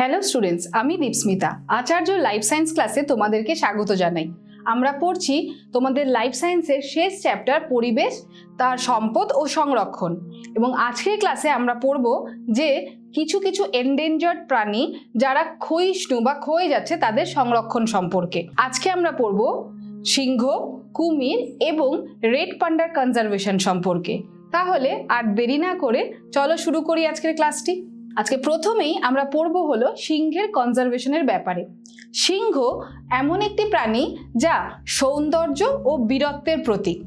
Hello students আমি দীপস্মিতা। আচার্য life science ক্লাসে তোমাদেরকে স্বাগত জানাই। আমরা পড়ছি তোমাদের লাইফ সায়েন্সের শেষ চ্যাপ্টার পরিবেশ, তার সম্পদ ও সংরক্ষণ। এবং আজকের ক্লাসে আমরা পড়ব যে কিছু কিছু এন্ডেঞ্জার্ড প্রাণী যারা ক্ষয়িষ্ণু বা ক্ষয়ে যাচ্ছে তাদের সংরক্ষণ সম্পর্কে। আজকে আমরা পড়ব সিংহ, কুমির এবং রেড পান্ডার কনজারভেশন সম্পর্কে। তাহলে আর দেরি না করে চলো শুরু করি আজকের ক্লাসটি আজকে প্রথমেই আমরা পড়ব হলো সিংহের কনজারভেশনের ব্যাপারে। সিংহ এমন একটি প্রাণী যা সৌন্দর্য ও বীরত্বের প্রতীক।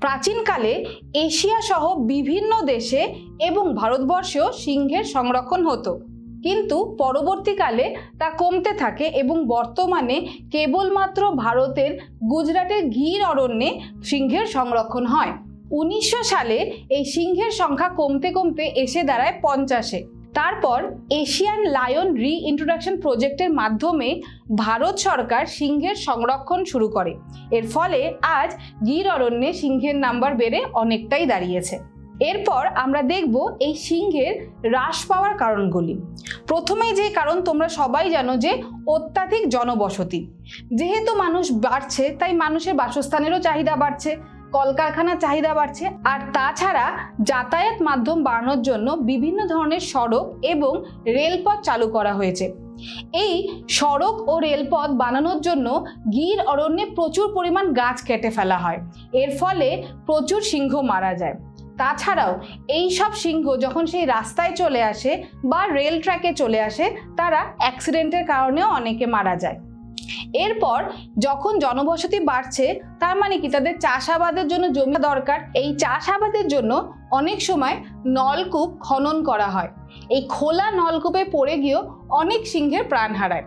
প্রাচীনকালে এশিয়া সহ বিভিন্ন দেশে এবং ভারতবর্ষেও সিংহের সংরক্ষণ হতো। কিন্তু পরবর্তীকালে তা কমতে থাকে এবং বর্তমানে কেবলমাত্র ভারতের গুজরাটের ঘির অরণ্যে সিংহের সংরক্ষণ হয়। উনিশশো সালে এই সিংহের সংখ্যা কমতে কমতে এসে দাঁড়ায় পঞ্চাশে। তারপর এশিয়ান লায়ন রি ইন্ট্রোডাকশন প্রজেক্টের মাধ্যমে ভারত সরকার সিংহের সংরক্ষণ শুরু করে। এর ফলে আজ গির অরণ্যে সিংহের নাম্বার বেড়ে অনেকটাই দাঁড়িয়েছে। এরপর আমরা দেখব এই সিংহের হ্রাস পাওয়ার কারণগুলি। প্রথমেই যে কারণ তোমরা সবাই জানো যে অত্যাধিক জনবসতি। যেহেতু মানুষ বাড়ছে, তাই মানুষের বাসস্থানেরও চাহিদা বাড়ছে। কলকারখানার চাহিদা বাড়ছে। আর তাছাড়া যাতায়াত মাধ্যম বাড়ানোর জন্য বিভিন্ন ধরনের সড়ক এবং রেলপথ চালু করা হয়েছে। এই সড়ক ও রেলপথ বানানোর জন্য গির অরণ্যে প্রচুর পরিমাণ গাছ কেটে ফেলা হয়। এর ফলে প্রচুর সিংহ মারা যায়। তাছাড়াও এই সব সিংহ যখন সেই রাস্তায় চলে আসে বা রেল ট্র্যাকে চলে আসে, তারা অ্যাক্সিডেন্টের কারণেও অনেকে মারা যায়। এরপর যখন জনবসতি বাড়ছে, তার মানে কি? তাদের চাষাবাদের জন্য জমি দরকার। এই চাষাবাদের জন্য অনেক সময় নলকূপ খনন করা হয়। এই খোলা নলকূপে পড়ে গিয়েও অনেক সিংহের প্রাণ হারায়।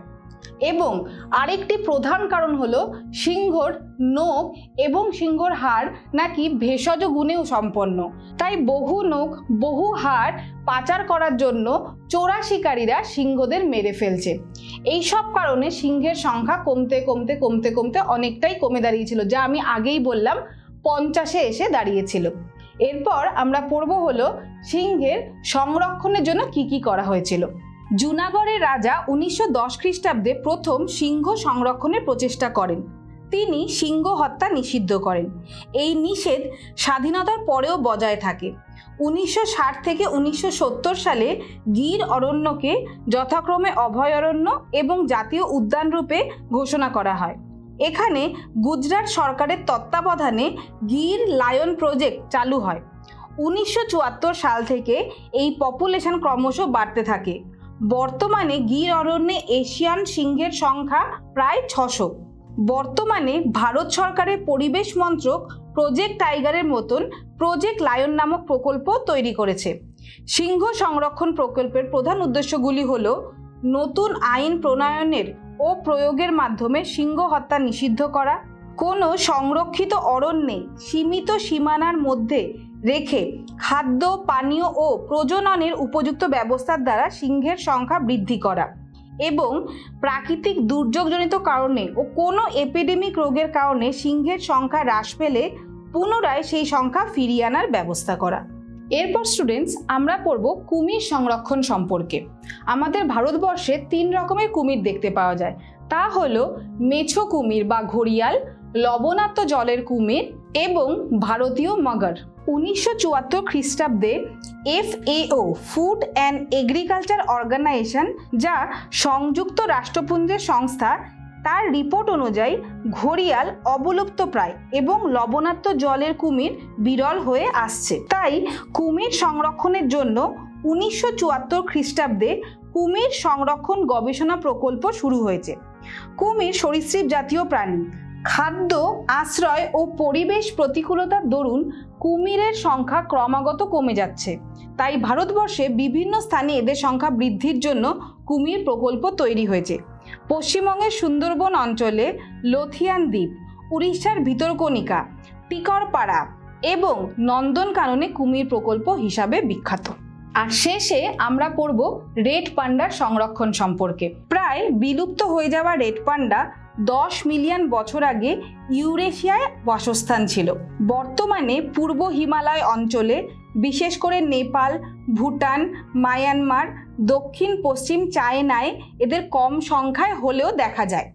এবং আরেকটি প্রধান কারণ হলো সিংহর নখ এবং সিংহর হাড় নাকি ভেষজ গুণেও সম্পন্ন। তাই বহু নখ, বহু হাড় পাচার করার জন্য চোরা শিকারীরা সিংহদের মেরে ফেলছে। এই সব কারণে সিংহের সংখ্যা কমতে কমতে কমতে কমতে অনেকটাই কমে দাঁড়িয়েছিল, যা আমি আগেই বললাম পঞ্চাশে এসে দাঁড়িয়েছিল। এরপর আমরা পড়ব হলো সিংহের সংরক্ষণের জন্য কি কি করা হয়েছিল। জুনাগড়ের রাজা উনিশশো দশ খ্রিস্টাব্দে প্রথম সিংহ সংরক্ষণের প্রচেষ্টা করেন। তিনি সিংহ হত্যা নিষিদ্ধ করেন। এই নিষেধ স্বাধীনতার পরেও বজায় থাকে। উনিশশো ষাট থেকে উনিশশো সত্তর সালে গির অরণ্যকে যথাক্রমে অভয়ারণ্য এবং জাতীয় উদ্যান রূপে ঘোষণা করা হয়। এখানে গুজরাট সরকারের তত্ত্বাবধানে গির লায়ন প্রজেক্ট চালু হয়। উনিশশো চুয়াত্তর সাল থেকে এই পপুলেশন ক্রমশ বাড়তে থাকে। বর্তমানে গির অরণ্যে এশিয়ান সিংহের সংখ্যা প্রায় ছশো। বর্তমানে ভারত সরকারের পরিবেশ মন্ত্রক প্রজেক্ট টাইগারের মতন প্রজেক্ট লায়ন নামক প্রকল্প তৈরি করেছে। সিংহ সংরক্ষণ প্রকল্পের প্রধান উদ্দেশ্যগুলি হল নতুন আইন প্রণয়নের ও প্রয়োগের মাধ্যমে সিংহ হত্যা নিষিদ্ধ করা, কোনো সংরক্ষিত অরণ্যে সীমিত সীমানার মধ্যে রেখে খাদ্য, পানীয় ও প্রজননের উপযুক্ত ব্যবস্থার দ্বারা সিংহের সংখ্যা বৃদ্ধি করা এবং প্রাকৃতিক দুর্যোগজনিত কারণে ও কোনো এপিডেমিক রোগের কারণে সিংহের সংখ্যা হ্রাস পেলে পুনরায় সেই সংখ্যা ফিরিয়ে আনার ব্যবস্থা করা। এরপর স্টুডেন্টস আমরা পড়ব কুমির সংরক্ষণ সম্পর্কে। আমাদের ভারতবর্ষে তিন রকমের কুমির দেখতে পাওয়া যায়। তা হলো মেছো কুমির বা ঘড়িয়াল, লবণাক্ত জলের কুমির এবং ভারতীয় মগর। উনিশশো চুয়াত্তর খ্রিস্টাব্দে FAO food and agriculture organization যা সংযুক্ত রাষ্ট্রপুঞ্জের সংস্থা, তার রিপোর্ট অনুযায়ী ঘড়িয়াল অবলুপ্ত প্রায় এবং লবণাক্ত জলের কুমির বিরল হয়ে আসছে। তাই কুমির সংরক্ষণের জন্য উনিশশো চুয়াত্তর খ্রিস্টাব্দে কুমির সংরক্ষণ গবেষণা প্রকল্প শুরু হয়েছে। কুমির সরীসৃপ জাতীয় প্রাণী। খাদ্য, আশ্রয় ও পরিবেশ প্রতিকূলতার দরুন কুমিরের সংখ্যা ক্রমাগত কমে যাচ্ছে। তাই ভারতবর্ষে বিভিন্ন স্থানে এদের সংখ্যা বৃদ্ধির জন্য কুমির প্রকল্প তৈরি হয়েছে। পশ্চিমবঙ্গের সুন্দরবন অঞ্চলে লথিয়ান দ্বীপ, উড়িষ্যার ভিতরকণিকা টিকরপাড়া এবং নন্দনকাননে কুমির প্রকল্প হিসাবে বিখ্যাত। আর শেষে আমরা পড়ব রেড পান্ডার সংরক্ষণ সম্পর্কে। প্রায় বিলুপ্ত হয়ে যাওয়া রেড পান্ডা দশ মিলিয়ন বছর আগে ইউরেশিয়ায় বাসস্থান ছিল। বর্তমানে পূর্ব হিমালয় অঞ্চলে, বিশেষ করে নেপাল, ভুটান, মায়ানমার দক্ষিণ পশ্চিম চায়নায় এদের কম সংখ্যায় হলেও দেখা যায়।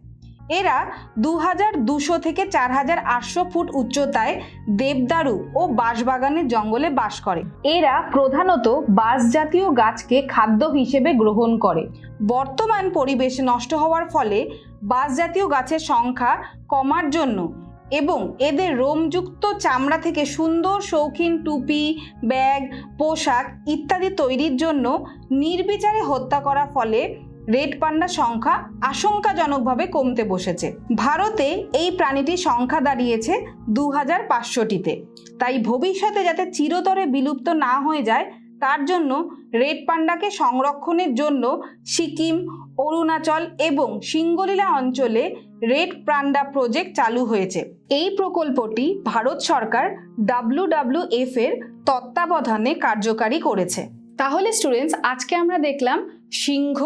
এরা দু হাজার দুশো থেকে চার হাজার আটশো ফুট উচ্চতায় দেবদারু ও বাঁশবাগানের জঙ্গলে বাস করে। এরা প্রধানত বাঁশ জাতীয় গাছকে খাদ্য হিসেবে গ্রহণ করে। বর্তমান পরিবেশ নষ্ট হওয়ার ফলে বাঁশ জাতীয় গাছের সংখ্যা কমার জন্য এবং এদের রোমযুক্ত চামড়া থেকে সুন্দর শৌখিন টুপি, ব্যাগ, পোশাক ইত্যাদি তৈরির জন্য নির্বিচারে হত্যা করার ফলে রেড পান্ডার সংখ্যা আশঙ্কাজনকভাবে কমতে বসেছে। ভারতে এই প্রাণীটির সংখ্যা দাঁড়িয়েছে দু হাজার পাঁচশোটিতে। তাই ভবিষ্যতে যাতে চিরতরে বিলুপ্ত না হয়ে যায়, তার জন্য রেড পান্ডাকে সংরক্ষণের জন্য সিকিম, অরুণাচল এবং সিঙ্গলীলা অঞ্চলে রেড পান্ডা প্রজেক্ট চালু হয়েছে। এই প্রকল্পটি ভারত সরকার ডাব্লিউডাব্লিউএফ এর তত্ত্বাবধানে কার্যকারী করেছে। তাহলে স্টুডেন্টস, আজকে আমরা দেখলাম সিংহ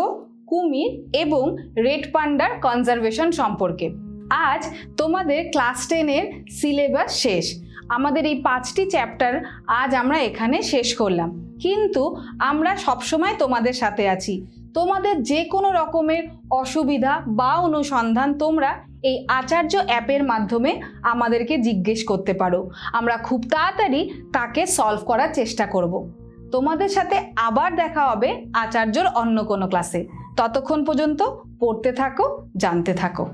কুমির এবং রেড পান্ডার কনজারভেশন সম্পর্কে। আজ তোমাদের ক্লাস টেনের সিলেবাস শেষ। আমাদের এই পাঁচটি চ্যাপ্টার আজ আমরা এখানে শেষ করলাম। কিন্তু আমরা সবসময় তোমাদের সাথে আছি। তোমাদের যে কোনো রকমের অসুবিধা বা অনুসন্ধান তোমরা এই আচার্য অ্যাপের মাধ্যমে আমাদেরকে জিজ্ঞেস করতে পারো। আমরা খুব তাড়াতাড়ি তাকে সলভ করার চেষ্টা করব। তোমাদের সাথে আবার দেখা হবে আচার্যর অন্য কোনো ক্লাসে ততক্ষণ পর্যন্ত পড়তে থাকো জানতে থাকো।